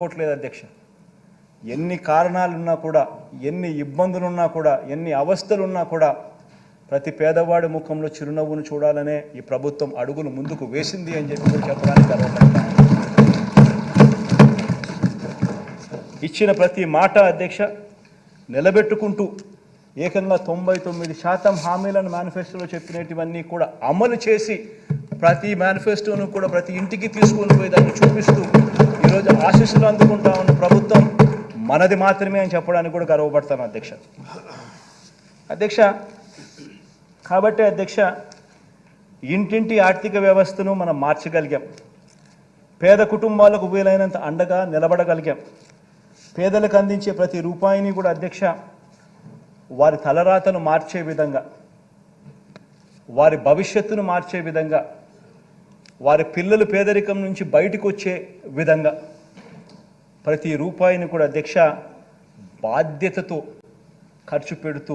కోట్లేదు అధ్యక్ష. ఎన్ని కారణాలున్నా కూడా ఎన్ని ఇబ్బందులున్నా కూడా ఎన్ని అవస్థలున్నా కూడా ప్రతి పేదవాడి ముఖంలో చిరునవ్వును చూడాలనే ఈ ప్రభుత్వం అడుగులు ముందుకు వేసింది అని చెప్పి చెప్పడానికి గర్వపడతాను ఇచ్చిన ప్రతి మాట అధ్యక్ష నిలబెట్టుకుంటూ ఏకంగా తొంభై తొమ్మిది శాతం హామీలను మేనిఫెస్టోలో చెప్పినటువన్నీ కూడా అమలు చేసి ప్రతి మేనిఫెస్టోను కూడా ప్రతి ఇంటికి తీసుకొని పోయి దాన్ని చూపిస్తూ ఈరోజు ఆశీస్సులు అందుకుంటా ఉన్న ప్రభుత్వం మనది మాత్రమే అని చెప్పడానికి కూడా గర్వపడతాను అధ్యక్ష. అధ్యక్ష కాబట్టి అధ్యక్ష ఇంటింటి ఆర్థిక వ్యవస్థను మనం మార్చగలిగాం. పేద కుటుంబాలకు వీలైనంత అండగా నిలబడగలిగాం. పేదలకు అందించే ప్రతి రూపాయిని కూడా అధ్యక్ష వారి తలరాతను మార్చే విధంగా వారి భవిష్యత్తును మార్చే విధంగా వారి పిల్లలు పేదరికం నుంచి బయటకు వచ్చే విధంగా ప్రతి రూపాయిని కూడా అధ్యక్ష బాధ్యతతో ఖర్చు పెడుతూ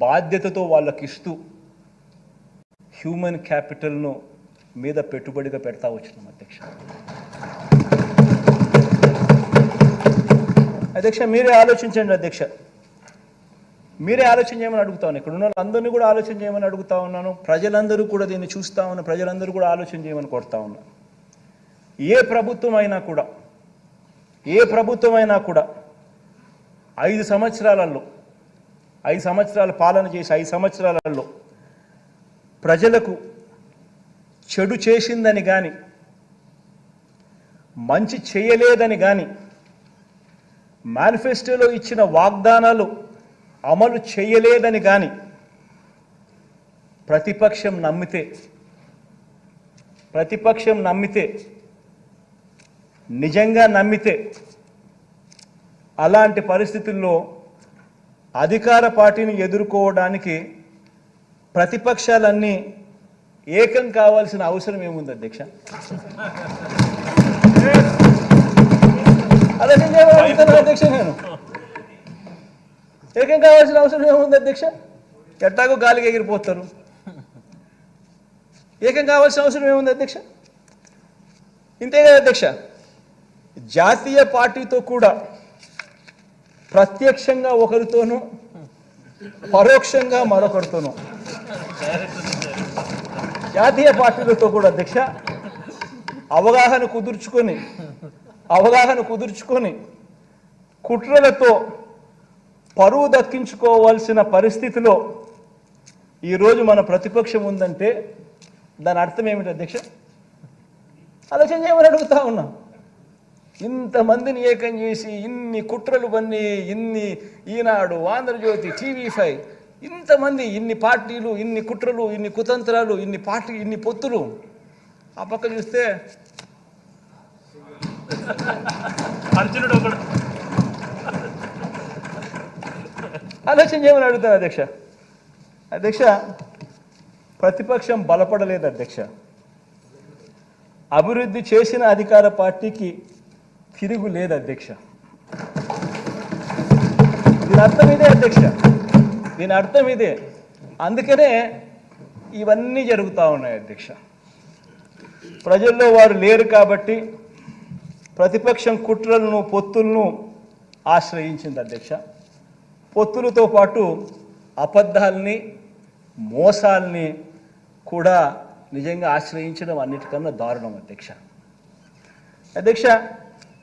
బాధ్యతతో వాళ్ళకి ఇస్తూ హ్యూమన్ క్యాపిటల్ను మీద పెట్టుబడిగా పెడతా వచ్చినాం అధ్యక్ష. అధ్యక్ష మీరే ఆలోచించండి అధ్యక్ష. మీరే ఆలోచన చేయమని అడుగుతా ఉన్నాను ఇక్కడ ఉన్న వాళ్ళందరినీ కూడా ఆలోచన చేయమని అడుగుతా ఉన్నాను. ప్రజలందరూ కూడా దీన్ని చూస్తా ఉన్న. ప్రజలందరూ కూడా ఆలోచన చేయమని కోరుతా ఉన్నాను ఏ ప్రభుత్వం అయినా కూడా ఏ ప్రభుత్వం అయినా కూడా ఐదు సంవత్సరాలలో ఐదు సంవత్సరాల పాలన చేసి ఐదు సంవత్సరాలలో ప్రజలకు చెడు చేసిందని కానీ మంచి చేయలేదని కానీ మేనిఫెస్టోలో ఇచ్చిన వాగ్దానాలు అమలు చేయలేదని కానీ ప్రతిపక్షం నమ్మితే ప్రతిపక్షం నమ్మితే నిజంగా నమ్మితే అలాంటి పరిస్థితుల్లో అధికార పార్టీని ఎదుర్కోవడానికి ప్రతిపక్షాలన్నీ ఏకం కావాల్సిన అవసరం ఏముంది అధ్యక్ష? అదే అధ్యక్ష నేను. ఏకం కావాల్సిన అవసరం ఏముంది అధ్యక్ష? ఎట్టాగో గాలికి ఎగిరిపోతారు. ఏకం కావాల్సిన అవసరం ఏముంది అధ్యక్ష? ఇంతే కదా అధ్యక్ష? జాతీయ పార్టీతో కూడా ప్రత్యక్షంగా ఒకరితోనూ పరోక్షంగా మరొకరితోనూ. జాతీయ పార్టీలతో కూడా అధ్యక్ష అవగాహన కుదుర్చుకొని అవగాహన కుదుర్చుకొని కుట్రలతో పరువు దక్కించుకోవాల్సిన పరిస్థితిలో ఈరోజు మన ప్రతిపక్షం ఉందంటే దాని అర్థం ఏమిటి అధ్యక్ష? ఆలోచన చేయమని అడుగుతా ఉన్నా. ఇంతమందిని ఏకం చేసి ఇన్ని కుట్రలు పన్ని ఇన్ని ఈనాడు ఆంధ్రజ్యోతి టీవీ ఫైవ్ ఇంతమంది ఇన్ని పార్టీలు ఇన్ని కుట్రలు ఇన్ని కుతంత్రాలు ఇన్ని పార్టీ ఇన్ని పొత్తులు ఆ పక్క చూస్తే అర్జునుడు ఒకడు. ఆలోచన చేయమని అడుగుతాను అధ్యక్ష. అధ్యక్ష ప్రతిపక్షం బలపడలేదు అధ్యక్ష. అభివృద్ధి చేసిన అధికార పార్టీకి తిరుగు లేదు అధ్యక్ష. దీని అర్థం ఇదే అధ్యక్ష. దీని అర్థం ఇదే. అందుకనే ఇవన్నీ జరుగుతూ ఉన్నాయి అధ్యక్ష. ప్రజల్లో వారు లేరు కాబట్టి ప్రతిపక్షం కుట్రలను పొత్తులను ఆశ్రయించింది అధ్యక్ష. పొత్తులతో పాటు అబద్ధాల్ని మోసాల్ని కూడా నిజంగా ఆశ్రయించడం అన్నిటికన్నా దారుణం అధ్యక్ష. అధ్యక్ష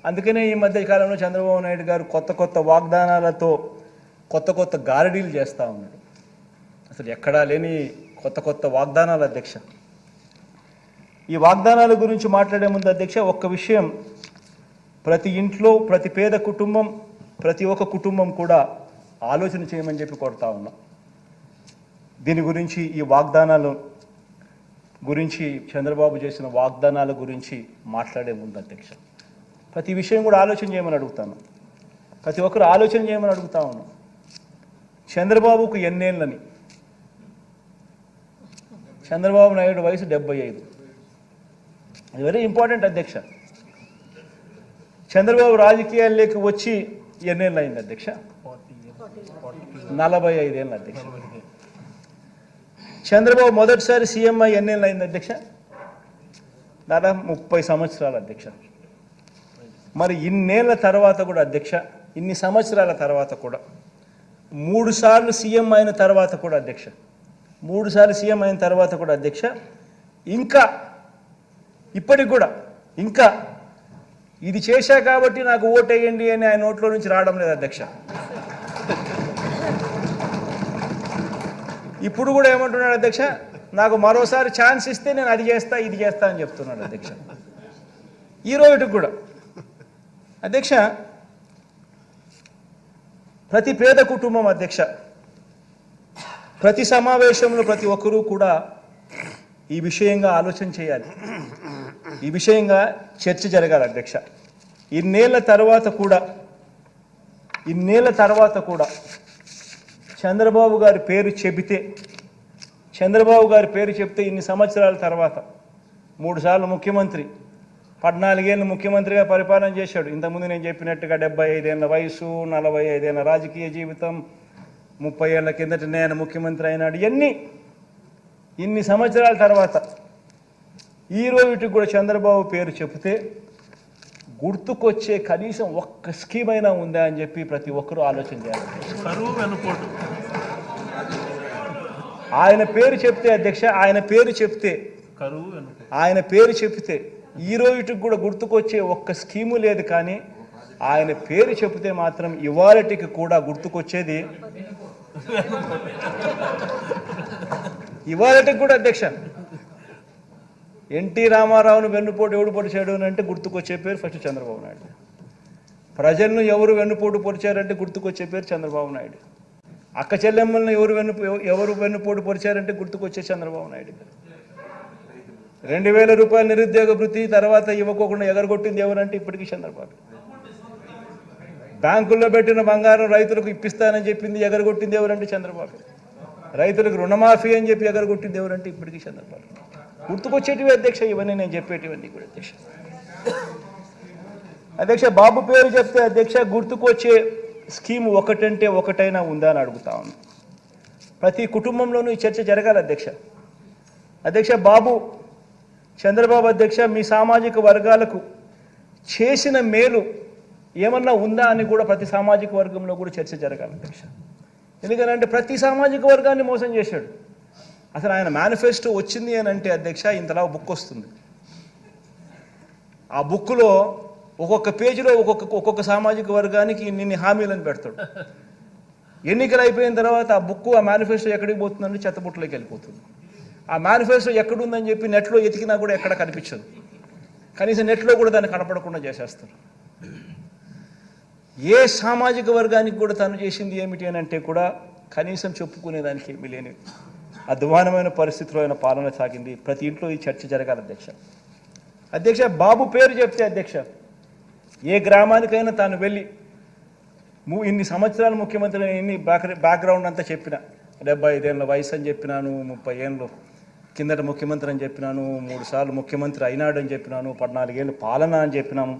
అందుకనే ఈ మధ్య కాలంలో చంద్రబాబు నాయుడు గారు కొత్త కొత్త వాగ్దానాలతో కొత్త కొత్త గారడీలు చేస్తూ ఉన్నాడు అసలు ఎక్కడా లేని కొత్త కొత్త వాగ్దానాలు అధ్యక్ష. ఈ వాగ్దానాల గురించి మాట్లాడే ముందు అధ్యక్ష ఒక్క విషయం. ప్రతి ఇంట్లో ప్రతి పేద కుటుంబం ప్రతి ఒక్క కుటుంబం కూడా ఆలోచన చేయమని చెప్పి కొడతా ఉన్నా. దీని గురించి ఈ వాగ్దానాలు గురించి చంద్రబాబు చేసిన వాగ్దానాల గురించి మాట్లాడే ముందు అధ్యక్ష ప్రతి విషయం కూడా ఆలోచన చేయమని అడుగుతాను. ప్రతి ఒక్కరు ఆలోచన చేయమని అడుగుతా ఉన్నాను చంద్రబాబుకు ఎన్నేళ్ళని? చంద్రబాబు నాయుడు వయసు డెబ్బై ఐదు. అది వెరీ ఇంపార్టెంట్ అధ్యక్ష. చంద్రబాబు రాజకీయాల్లోకి వచ్చి ఎన్నేళ్ళు అయింది అధ్యక్ష? నలభై ఐదేళ్ళు అధ్యక్ష. చంద్రబాబు మొదటిసారి సీఎంఐ అయ్యి ఎన్నేళ్ళు అయింది అధ్యక్ష? దాదాపు ముప్పై సంవత్సరాలు అధ్యక్ష. మరి ఇన్నేళ్ళ తర్వాత కూడా అధ్యక్ష ఇన్ని సంవత్సరాల తర్వాత కూడా. మూడు సార్లు సీఎం అయిన తర్వాత కూడా అధ్యక్ష. మూడు సార్లు సీఎం అయిన తర్వాత కూడా అధ్యక్ష. ఇంకా ఇప్పటికి కూడా ఇంకా. ఇది చేశా కాబట్టి నాకు ఓటేయండి అని ఆయన నోట్లో నుంచి రావడం లేదు అధ్యక్ష. ఇప్పుడు కూడా ఏమంటున్నాడు అధ్యక్ష? నాకు మరోసారి ఛాన్స్ ఇస్తే నేను అది చేస్తా ఇది చేస్తా అని చెప్తున్నాడు అధ్యక్ష. ఈ రోజుకి కూడా. అధ్యక్ష ప్రతి పేద కుటుంబం అధ్యక్ష ప్రతి సమావేశంలో ప్రతి ఒక్కరూ కూడా ఈ విషయంగా ఆలోచన చేయాలి. ఈ విషయంగా చర్చ జరగాలి అధ్యక్ష. ఇన్నేళ్ళ తర్వాత కూడా ఇన్నేళ్ళ తర్వాత కూడా చంద్రబాబు గారి పేరు చెబితే చంద్రబాబు గారి పేరు చెప్తే ఇన్ని సంవత్సరాల తర్వాత మూడుసార్లు ముఖ్యమంత్రి పద్నాలుగేళ్ళు ముఖ్యమంత్రిగా పరిపాలన చేశాడు. ఇంతకుముందు నేను చెప్పినట్టుగా డెబ్బై ఐదేళ్ళ వయసు నలభై ఐదేళ్ళ రాజకీయ జీవితం ముప్పై ఏళ్ళ కిందట నేను ముఖ్యమంత్రి అయినాడు. ఇవన్నీ ఇన్ని సంవత్సరాల తర్వాత ఈ కూడా చంద్రబాబు పేరు చెబితే గుర్తుకొచ్చే కనీసం ఒక్క స్కీమ్ అయినా ఉందా అని చెప్పి ప్రతి ఒక్కరూ ఆలోచన చేయాలి. కరువు వెనుకోటు ఆయన పేరు చెప్తే అధ్యక్ష ఆయన పేరు చెప్తే కరువు ఆయన పేరు చెప్తే ఈ రోజుకి కూడా గుర్తుకొచ్చే ఒక్క స్కీము లేదు కానీ ఆయన పేరు చెప్తే మాత్రం ఇవాళటికి కూడా గుర్తుకొచ్చేది. ఇవాళటికి కూడా అధ్యక్ష. ఎన్టీ రామారావును వెన్నుపోటు ఎవడు పొడిచాడు అని అంటే గుర్తుకొచ్చే పేరు ఫస్ట్ చంద్రబాబు నాయుడు. ప్రజలను ఎవరు వెన్నుపోటు పొడిచారంటే గుర్తుకొచ్చే పేరు చంద్రబాబు నాయుడు. అక్క చెల్లెమ్మల్ని ఎవరు వెన్ను ఎవరు వెన్నుపోటు పొడిచారంటే గుర్తుకొచ్చే చంద్రబాబు నాయుడు గారు రెండు వేల రూపాయల నిరుద్యోగ వృత్తి తర్వాత ఇవ్వకోకుండా ఎగరగొట్టింది ఎవరంటే ఇప్పటికీ చంద్రబాబు. బ్యాంకుల్లో పెట్టిన బంగారం రైతులకు ఇప్పిస్తానని చెప్పింది ఎగరగొట్టింది ఎవరంటే చంద్రబాబు. రైతులకు రుణమాఫీ అని చెప్పి ఎగరగొట్టింది ఎవరంటే ఇప్పటికీ చంద్రబాబు. గుర్తుకొచ్చేటివి అధ్యక్ష ఇవన్నీ నేను చెప్పేటివన్నీ కూడా అధ్యక్ష. అధ్యక్ష బాబు పేరు చెప్తే అధ్యక్ష గుర్తుకొచ్చే స్కీమ్ ఒకటంటే ఒకటైనా ఉందా అని అడుగుతా ఉంది ప్రతి కుటుంబంలోనూ ఈ చర్చ జరగాలి అధ్యక్ష. అధ్యక్ష బాబు చంద్రబాబు అధ్యక్ష మీ సామాజిక వర్గాలకు చేసిన మేలు ఏమన్నా ఉందా అని కూడా ప్రతి సామాజిక వర్గంలో కూడా చర్చ జరగాలి అధ్యక్ష. ఎందుకంటే ప్రతి సామాజిక వర్గాన్ని మోసం చేశాడు. అసలు ఆయన మేనిఫెస్టో వచ్చింది అని అంటే అధ్యక్ష ఇంతలా బుక్ వస్తుంది. ఆ బుక్లో ఒక్కొక్క పేజీలో ఒక్కొక్క ఒక్కొక్క సామాజిక వర్గానికి నిన్ను హామీలను పెడతాడు. ఎన్నికలు అయిపోయిన తర్వాత ఆ బుక్ ఆ మేనిఫెస్టో ఎక్కడికి పోతుందంటే చెత్తబుట్టలోకి వెళ్ళిపోతుంది. ఆ మేనిఫెస్టో ఎక్కడుందని చెప్పి నెట్లో ఎతికినా కూడా ఎక్కడ కనిపించదు. కనీసం నెట్లో కూడా దాన్ని కనపడకుండా చేసేస్తారు. ఏ సామాజిక వర్గానికి కూడా తను చేసింది ఏమిటి అని అంటే కూడా కనీసం చెప్పుకునేదానికి ఏమీ లేని అధ్వానమైన పరిస్థితిలో ఆయన పాలన సాగింది. ప్రతి ఇంట్లో ఈ చర్చ జరగాలి అధ్యక్ష. అధ్యక్ష బాబు పేరు చెప్తే అధ్యక్ష. ఏ గ్రామానికైనా తాను వెళ్ళి ము ఇన్ని సంవత్సరాలు ముఖ్యమంత్రి ఇన్ని ఎన్ని బ్యాక్గ్రౌండ్ అంతా చెప్పిన. డెబ్బై ఐదేళ్ళ వయసు అని చెప్పినాను ముప్పై ఏళ్ళు కిందట ముఖ్యమంత్రి అని చెప్పినాను మూడు సార్లు ముఖ్యమంత్రి అయినాడు అని చెప్పినాను పద్నాలుగేళ్ళు పాలన అని చెప్పినాము.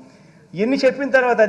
ఇన్ని చెప్పిన తర్వాత